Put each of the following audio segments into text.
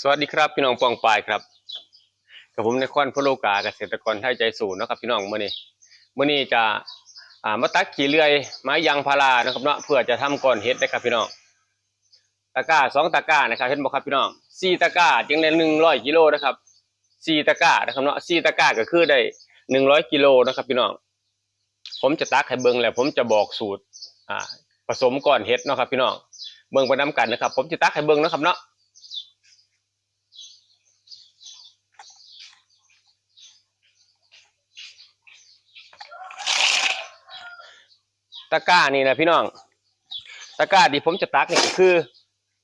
สวัสดีครับ พี่น้องปองปายครับกับผมในคอนพโลกาเกษตรกรไทยใจสูงนะครับพี่น้องเมื่อนี้เมื่อนี้จะอ่ามาตักขี่เลื่อยไม้ยางพารานะครับเนาะเพื่อจะทำก่อนเฮ็ดนะครับพี่น้องตะกร้าสองตะกร้านะครับเห็นบ่ครับพี่น้องสี่ตะกร้าจึงได้หนึ่งร้อยกิโลนะครับสี่ตะกร้านะครับเนาะสี่ตะกร้าก็คือได้หนึ่งร้อยกิโลนะครับพี่น้องผมจะตักให้เบิ่งแล้วผมจะบอกสูตรอ่าผสมก่อนเฮ็ดเนาะครับพี่น้องเบิ่งไปนํกันนะครับ ผมจะตักให้เบิ่งนะครับเนาะ ตะกร้านี่นะพี่น้อง ตะกร้าที่ผมจะตักนี่คือ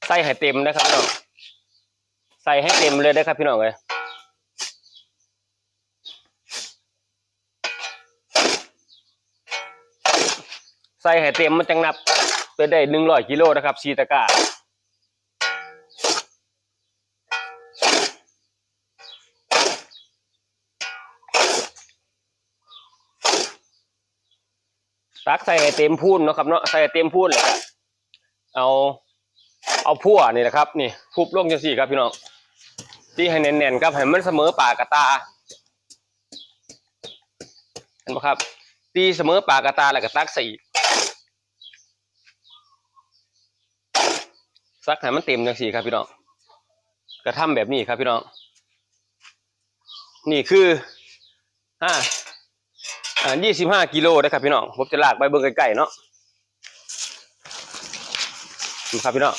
ใส่ให้เต็มนะครับพี่น้อง ใส่ให้เต็มเลยนะครับพี่น้องเลยใส่ให้เต็มมันจังนับไปได้หนึ่งร้อยกิโลนะครับซีตะกร้า ตักใส่ให้เต็มพูนเนาะครับเนาะใส่ให้เต็มพูนเลยเอาเอาพั่วนี่นะครับนี่ทุบลงจังสี่ครับพี่น้องที่ให้แน่นๆครับให้มันเสมอปากกระตาเห็นไหมครับ ตีเสมอปากกระตาแล้วก็ตักใส่ซักให้มันเต็มจังสี่ครับพี่น้องกระทำแบบนี้ครับพี่น้อง นี่คืออ่าอ่า ยี่สิบห้ากิโลนะครับพี่น้องผมจะลากไปเบิ่งใกล้ๆเนาะครับพี่น้อง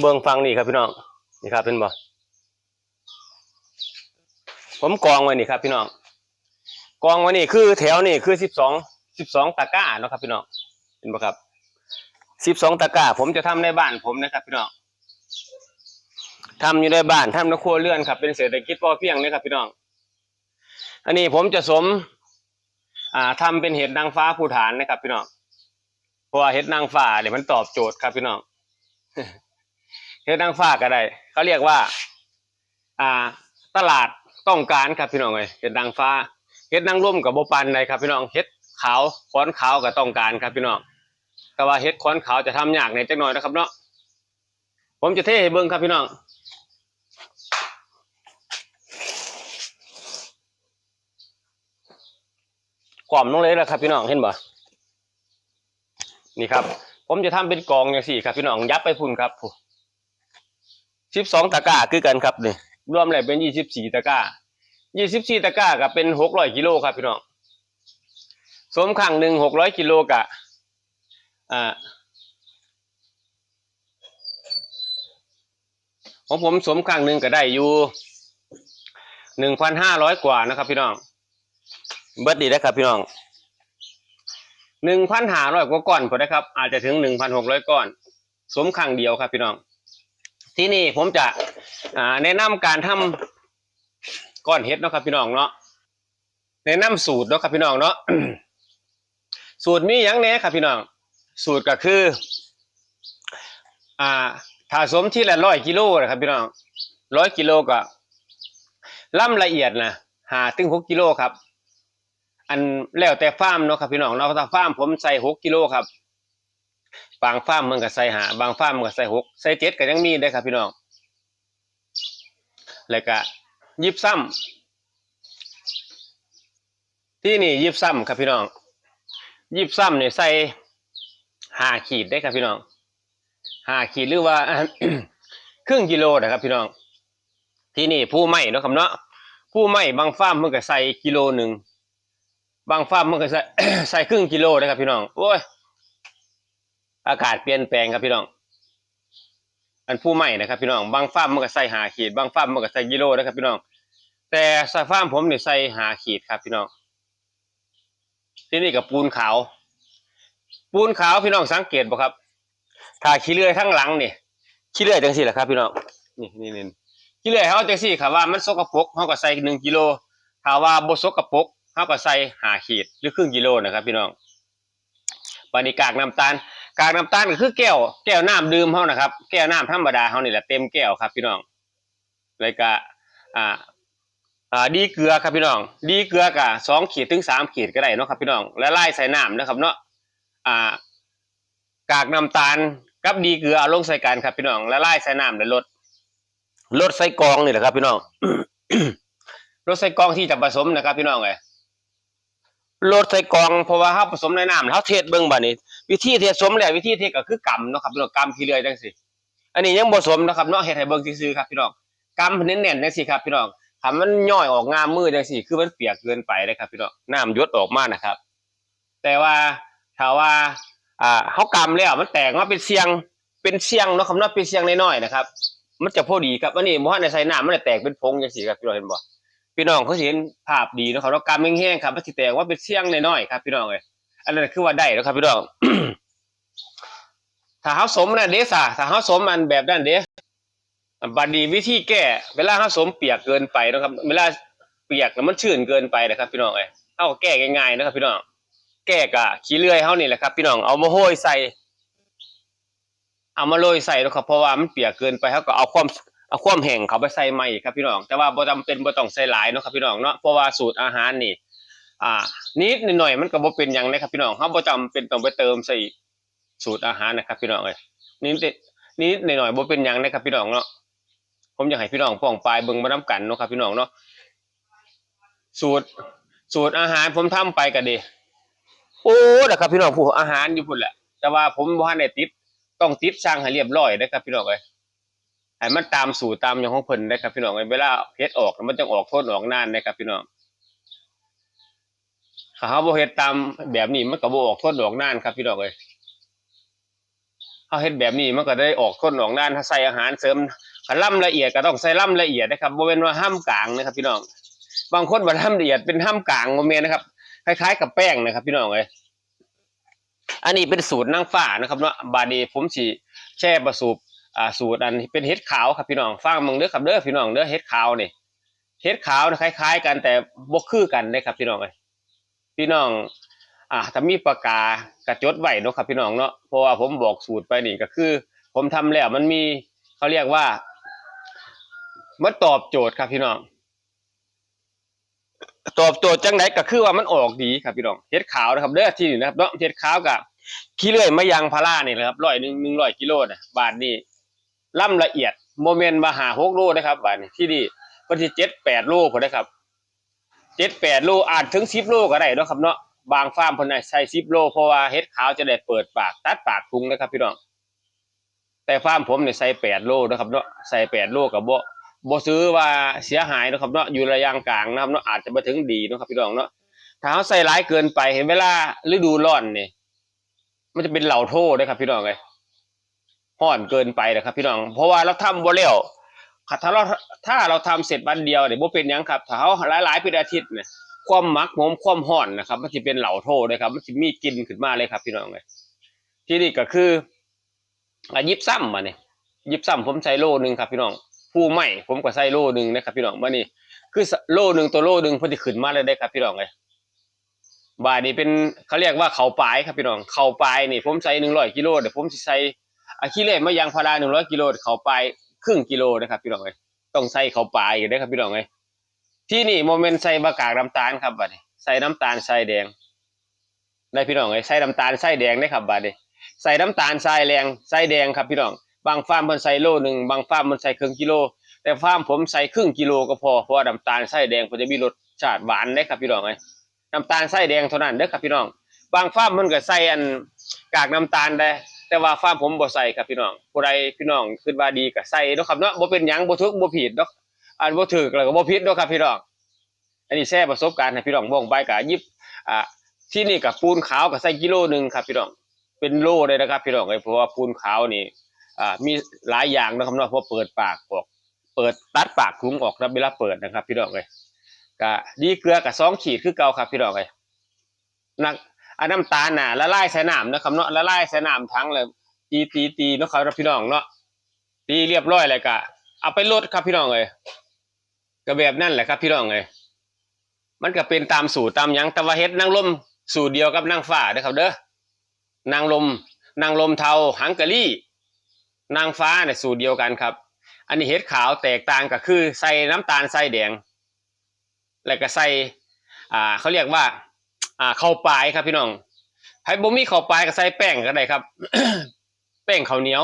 เบิ่งฟังนี่ครับพี่น้องนี่ครับเป็นบ่ผมกองไว้นี่ครับพี่น้องกองไว้นี่คือแถวนี่คือสิบสองสิบสองตะก้าเนาะครับพี่น้องเห็นบ่ครับสิบสองตะก้า ผมจะทำในบ้านผมนะครับพี่น้องทำอยู่ในบ้านทำในครัวเรือนครับเป็นเศรษฐกิจพอเพียงนะครับพี่น้อง อันนี้ผมจะสม อ่าทำเป็นเห็ดนางฟ้าภูฐานนะครับ พี่น้องเพราะว่าเห็ดนางฟ้าเนี่ยมันตอบโจทย์ครับพี่น้องเห็ดนางฟ้าก็ได้เขาเรียกว่า อ่า ตลาดต้องการครับพี่น้องเลยเห็ดนางฟ้าเห็ดนางร่มกับโบปันใดครับ พี่น้องเห็ดขาวค้อนขาวก็ต้องการครับพี่น้องแต่ว่าเห็ดค้อนขาวจะทำยากในจักหน่อยนะครับ เนาะผมจะเทให้เบิ้งครับพี่น้อง กล่อมลงเลยแล้วครับ พี่น้องเห็นบ่นี่ครับ ผมจะทำเป็นกองอย่างสี่ครับ พี่น้องยับไปพุ่นครับสิบสองตะกร้าคือกันครับนี่รวมแล้วเป็นยี่สิบสี่ตะกร้ายี่สิบสี่ตะกร้ากับเป็นหกร้อยกิโลครับพี่น้องสมขังหนึ่งหกร้อยกิโลกะอ่าของผมสมขังหนึ่งก็ได้อยู่หนึ่งพันห้าร้อยกว่านะครับ พี่น้อง เบิดดีนะครับพี่น้องหนึ่งพันหาร้อยกว่าก้อนพอได้ครับ อาจจะถึงหนึ่งพันหกร้อยก้อน สมครั้งเดียวครับพี่น้อง ที่นี่ผมจะแนะนำการทำก้อนเห็ดเนาะครับพี่น้องเนาะแนะนำสูตรเนาะครับพี่น้องเนาะสูตรมีอย่างแน่ครับพี่น้อง สูตรก็คือ อ่าถ้าสมที่ละร้อยกิโลนะครับพี่น้องร้อยกิโลก็ล่ำละเอียดนะหาถึงหกกิโลครับ อันแล้วแต่ฟาร์มเนาะครับพี่น้องเนาะถ้าฟาร์มผมใส่หกกิโลครับบางฟาร์มมันก็ใส่หาบางฟาร์มมันก็ใส่หกใส่เจ็ดก็ยังมีได้ครับพี่น้องแล้วก็ยิบซ้ำที่นี่ยิบซ้ำครับพี่น้องยิบซ้ำเนี่ยใส่หาขีดได้ครับพี่น้องหาขีดหรือว่าครึ่งกิโลนะครับพี่น้อง ที่นี่ผู้ไม่เนาะครับเนาะผู้ไม่บางฟาร์มมันก็ใส่กิโลหนึ่ง บางฟาร์มมันก็ใส่ ใส่ครึ่งกิโลนะครับพี่น้องโอ้ยอากาศเปลี่ยนแปลงครับพี่น้อง อันผู้ใหม่นะครับพี่น้องบางฟาร์มมันก็ใส่หาขีดบางฟาร์มมันก็ใส่กิโลนะครับพี่น้อง แต่ใส่ฟาร์มผมเนี่ยใส่หาขีดครับพี่น้อง ที่นี่กับปูนขาว ปูนขาวพี่น้องสังเกตบ่ครับถ้าขี้เลื่อยทั้งหลังเนี่ยขี้เลื่อยจังสี่แหละครับพี่น้องนี่นี่นี่ขี้เลื่อยเขาจังสี่ครับว่ามันสกปรกเขาก็ใส่หนึ่งกิโลถ้าว่าบ่สกปรก เขาก็ใส่หาขีดหรือครึ่งกิโลนะครับพี่น้องปานิกากน้ำตาลกากน้ำตาลก็คือแก้วแก้วน้ำดื่มเขานะครับ แก้วน้ำธรรมดาเขานี่แหละเต็มแก้วครับ พี่น้องเลยก็อ่าอ่าดีเกลือครับพี่น้อง ดีเกลือกะสองขีดถึงสามขีดก็ได้เนาะครับพี่น้องและไล่ใส่น้ำนะครับเนาะอ่ากากน้ำตาลกับดีเกลือเอาลงใส่กันครับพี่น้องและไลายใส่น้ำในรถรถใส่กองนี่แหละครับพี่น้องรถใส่กรองที่จะผสมนะครับพี่น้องไง รถใส่กองเพราะว่าเขาผสมในน้ำเขาเทศเบิ่งบัดนี้ วิธีเทศสมแล้ววิธีเทศก็คือกำเนาะครับพี่น้องกำขี้เลื่อยจังสิอันนี้ยังผสมนะครับเนาะเฮ็ดให้เบิ่งซื่อๆครับพี่น้องกำเน้นๆจังสิครับพี่น้องคำมันย่อยออกงามมือจังสิคือมันเปียกเกินไปนะครับพี่น้องน้ำหยดออกมานะครับ แต่ว่าถ้าว่าอ่าเขากำแล้วมันแตกมาเป็นเสียงเป็นเสียงเนาะคำนั้นเป็นเสียงน้อยๆนะครับ มันจะพอดีครับอันนี้บ่ทันได้ใส่น้ำมันจะแตกเป็นพงจังซี่ครับพี่น้องเห็นบ่ พี่น้องเขาเห็นภาพดีนะครับเรากำแห้งๆครับมันสิแตกว่าเป็นเสียงน้อยๆครับ พี่น้องเอ้ยอันนั้นคือว่าได้แล้วครับ พี่น้องถ้าเขาสมนั่นเด้ซะถ้าเขาสมมันแบบนั้นเด้บัดนี้วิธีแก้เวลาเขาสมเปียกเกินไปนะครับ เวลาเปียกแล้วมันชื้นเกินไปนะครับ พี่น้องเอ้ยเอาแก้ง่ายๆนะครับ พี่น้องแก้กะขี้เลื่อยเฮานี่แหละครับ พี่น้องเอามาโห้อยใส่เอามาโรยใส่นะครับเพราะว่ามันเปียกเกินไปเฮาก็เอาความ เอาความแห้งเขาไปใส่ใหม่ครับพี่น้อง แต่ว่าบ่จำเป็นบ่ต้องใส่หลายเนาะครับพี่น้องเนาะเพราะว่าสูตรอาหารนี่ อ่า นิดหน่อยมันก็บ่เป็นหยังนะครับพี่น้องเฮาบ่จำเป็นต้องไปเติมใส่สูตรอาหารนะครับ พี่น้องเอ้ยนิดนิดหน่อยบ่เป็นหยังนะครับพี่น้องเนาะผมอยากให้พี่น้องป้องปลายเบิ่งมานํกันเนาะครับพี่น้องเนาะสูตรสูตรอาหารผมทำไปก็ดีโอ้นะครับพี่น้องผู้อาหารอยู่พุ่นแหละแต่ว่าผมบ่ทันได้ติดต้องติดช่างให้เรียบร้อยนะครับพี่น้องเอ้ย ให้มันตามสูตรตามอย่างของเพิ่นนะครับพี่น้องเอ้ยเวลาเฮ็ดออกมันต้ออกโทษออกนานนะครับพี่น้องถ้าเฮาบ่เฮ็ดตามแบบนี้มันก็บ่ออกโทษออกนานครับพี่น้องเอ้ยเฮาเฮ็ดแบบนี้มันก็ได้ออกโทษออกนานถ้าใส่อาหารเสริมคันล่ำละเอียดก็ต้องใส่ล่ำละเอียดนะครับบ่แม่นว่าห้ามกลางนะครับ พี่น้อง บางคนบ่ล่ำละเอียดเป็นห้ามกลางบ่แม่นนะครับ คล้ายๆกับแป้งนะครับ พี่น้องเอ้ยอันนี้เป็นสูตรนางฟ้านะครับเนาะบาดนีผมสิแช่ประสูบ อ่าสูตรอันเป็นเห็ดขาวครับพี่น้องฟังมึงเด้อครับเด้อพี่น้องเด้อเห็ดขาวนี่เห็ดขาวนะคล้ายๆ กันแต่บ่คือกันเด้ครับพี่น้องเอ้ยพี่น้องอ่าถ้ามีปากกากระจดไว้เนาะครับพี่น้องเนาะเพราะว่าผมบอกสูตรไปนี่ก็คือ ผมทำแล้วมันมีเขาเรียกว่ามันตอบโจทย์ครับพี่น้อง ตอบโจทย์จังไดก็คือว่ามันออกดีครับพี่น้องเห็ดขาวนะครับเด้อที่นี่นะครับเนาะเห็ดขาวกับขี้เลื่อยมะยางพารานี่แหละครับร้อยหนึ่งหนึ่งร้อยกิโลนะบาทนี่ ล่ำละเอียดโมเมนต์มาหาหกโลนะครับบาทนี่ที่นี่วันที่เจ็ดแปดโลพอได้ครับเจ็ดแปดโลอาจถึงสิบโลก็ได้นะครับเนาะบางฟาร์มพนใช้สิบโลเพราะว่าเห็ดขาวจะได้เปิดปากตัดปากพุงนะครับพี่น้องแต่ฟาร์มผมเนี่ยใส่แปดโลนะครับเนาะใส่แปดโลกับโบ่บ่ซื้อว่าเสียหายนะครับเนาะอยู่ระยางกลางนะครับเนาะอาจจะมาถึงดีนะครับพี่น้องเนาะถ้าเขาใส่ร้ายเกินไปเห็นเวลาฤดูร้อนเนี่ยมันจะเป็นเหล่าโทษเลยครับพี่น้องเลย ห่อนเกินไปนะครับ พี่น้อง เพราะว่าเราทำบ่เร็วถ้าเราถ้าเราทำเสร็จวันเดียวเนี่ยบ่เป็นยังครับ ถ้าเขาหลายๆเป็นอาทิตย์เนี่ยความมักหมมความห่อนนะครับ มันจะเป็นเหล่าโทษเลยครับ มันจะมีกินขึ้นมาเลยครับ พี่น้องเลยที่นี่ก็คืออะยิบซ้ำมาเนี่ยยิบซ้ำผมใส่โลหนึ่งครับ พี่น้องผู้ใหม่ผมก็ใส่โลหนึ่งนะครับ พี่น้องมานี่คือโลหนึ่งตัวโลหนึ่งพอดีขึ้นมาเลยได้ครับ พี่น้องเลยบาทนี้เป็นเขาเรียกว่าเขาปลายครับพี่น้องเขาปลายนี่ผมใส่หนึ่งร้อยกิโลเดี๋ยวผมจะใส่ อะคิเล่มายางพาราหนึ่งร้อยกิโลเขาไปครึ่งกิโลนะครับพี่น้องเลยต้องใส่เขาไปลายอยู่ได้ครับพี่น้องเลยที่นี่โมเมนต์ใส่บากากน้ำตาลครับบัดนี้ใส่น้ำตาลใส่แดง ได้พี่น้องเลยใส่น้ำตาลใส่แดงได้ครับบัดนี้ใส่น้ำตาลใส่แดงใส่แดงครับพี่น้องบางฟาร์มมันใส่โลหนึ่งบางฟาร์มมันใส่ครึ่งกิโล แต่ฟาร์มผมใส่ครึ่งกิโลก็พอเพราะว่าน้ำตาลไส้แดงมันจะมีรสชาติหวานได้ครับพี่น้องไงน้ำตาลไส้แดงเท่านั้นเด้อครับพี่น้อง บางฟาร์มมันก็ใส่อันกากน้ำตาลได้ แต่ว่าฟาร์มผมบ่ใส่ครับพี่น้องผู้ใดพี่น้องคิดว่าดีก็ใส่เนาะครับเนาะบ่เป็นหยังบ่ทุกบ่ผิดดอกอันบ่ถูกแล้วก็บ่ผิดเนาะครับพี่น้อง อันนี้แชร์ประสบการณ์ให้พี่น้องบอกไปก็ยิบอ่าที่นี่กับปูนขาวก็ใส่กิโลหนึงครับพี่น้อง เป็นโลเลยนะครับพี่น้องเอ้ยเพราะว่าปูนขาวนี่อ่ามีหลายอย่างนะครับเนาะเพราะเปิดปากออก เปิดตัดปากคุ้งออกนะเวลาเปิดนะครับ พี่น้องเลยก็ดีเกลือกับสองขีดคือเก่าครับพี่น้องเลยนัก อน้ำตาลน่ะละลายใส่น้ำนะครับเนาะละลายใส่น้ำทั้งเลยตีตีตีเนาะครับพี่น้องเนาะตีเรียบร้อยเลยก็เอาไปลดครับพี่น้องเลยก็แบบนั่นแหละครับพี่น้องเลยมันก็เป็นตามสูตรตามยังแต่ว่าเฮ็ดนางลมสูตรเดียวกับนางฟ้าเด้อครับเด้อนางลมนางลมเทาหังกะลี่ นางฟ้าเนี่ยสูตรเดียวกันครับ อันนี้เห็ดขาวแตกต่างก็คือใส่น้ำตาลใส่แดง แล้วก็ใส่อ่าเขาเรียกว่า อ่าข้าวปลายครับพี่น้องไผ่บ่มีข้าวปลายก็ใส่แป้งก็ได้ครับ แป้งข้าวเหนียว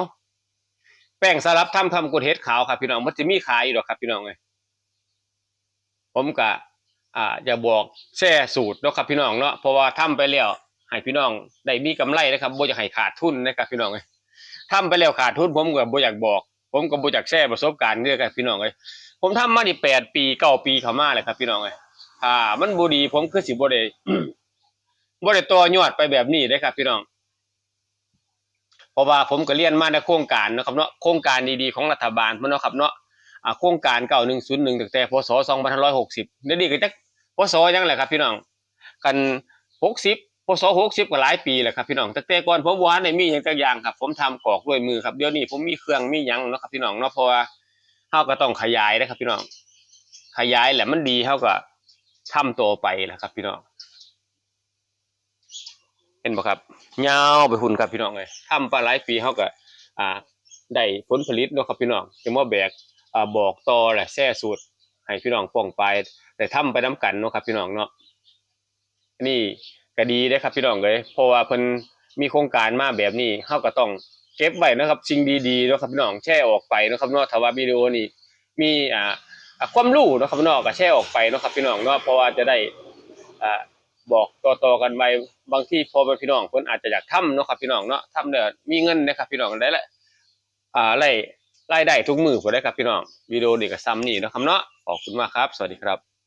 แป้งสลับทำทำกุดเฮ็ดขาวครับพี่น้องมันจะมีขายอยู่หรอกครับ พี่น้องเลยผมก็อ่าจะบอกแช่สูตรเนาะครับพี่น้องเนาะเพราะว่าทำไปแล้วให้พี่น้องได้มีกำไรนะครับบ่อยากให้ขาดทุนนะครับพี่น้องเลยทำไปแล้วขาดทุนผมก็บ่อยากบอก ผมก็บ่อยากแชร์ประสบการณ์เนี่ยครับพี่น้องเลยผมทำมานี่แปดปีเก้าปีเข้ามาเลยครับพี่น้องเลยอ่า มันบ่ดีผมคือสิบ่ได้ บ่ได้ต่อยอดไปแบบนี้เด้ครับ พี่น้อง เพราะว่าผมก็เรียนมาในโครงการนะครับเนาะโครงการดีๆของรัฐบาลเนเนาะครับเนาะอ่าโครงการ9101ตั้งแต่พศ2560เดี๋ยวนี้ก็จักพศยังแหละครับพี่น้อง กัน60พศ60ก็หลายปีแล้วครับพี่น้องตั้งแต่ก่อนผมบ่ทันมีหยังจักอย่างครับ ผมทำกอกด้วยมือครับเดี๋ยวนี้ผมมีเครื่องมียังนะครับพี่น้องเนาะเพราะว่าเฮาก็ต้องขยายนะครับ พี่น้อง ขยายแหละมันดีเฮาก็ทำตัวไปแหละครับ พี่น้อง ห็นบ่ครับยาวไปหุ่นครับพี่น้องเลยทำไปหลายปีเขาก็อ่าได้ผลผลิตเนาะครับพี่น้องจะมาแบกอ่าบอกต่อแหละแช่สูตรให้พี่น้องป้องไปได้ทำไปน้กันเนาะครับพี่น้องเนาะนี่ก็ดีเด้ครับพี่น้องเลยเพราะว่าเพิ่นมีโครงการมาแบบนี้เฮาก็ต้องเก็บไว้นะครับสิ่งดีๆเนาะครับพี่น้องแชร์ออกไปเนาะครับเนาะถ้าว่าวิดีโอนี้มีอ่าความรู้เนาะครับพี่น้องก็แชร์ออกไปเนาะครับพี่น้องเนาะเพราะว่าจะได้อ่า บอกต่อๆกันไปบางที่พอเป็นพี่น้องเพิ่นอาจจะอยากทำเนาะครับพี่น้องเนาะทำเนี่ยมีเงินนะครับพี่น้องได้ละอ่ารายรายได้ทุกมือผมได้ครับพี่น้องวิดีโอนี่ก็ซ้ำนี่เนาะครับเนาะขอบคุณมากครับ สวัสดีครับ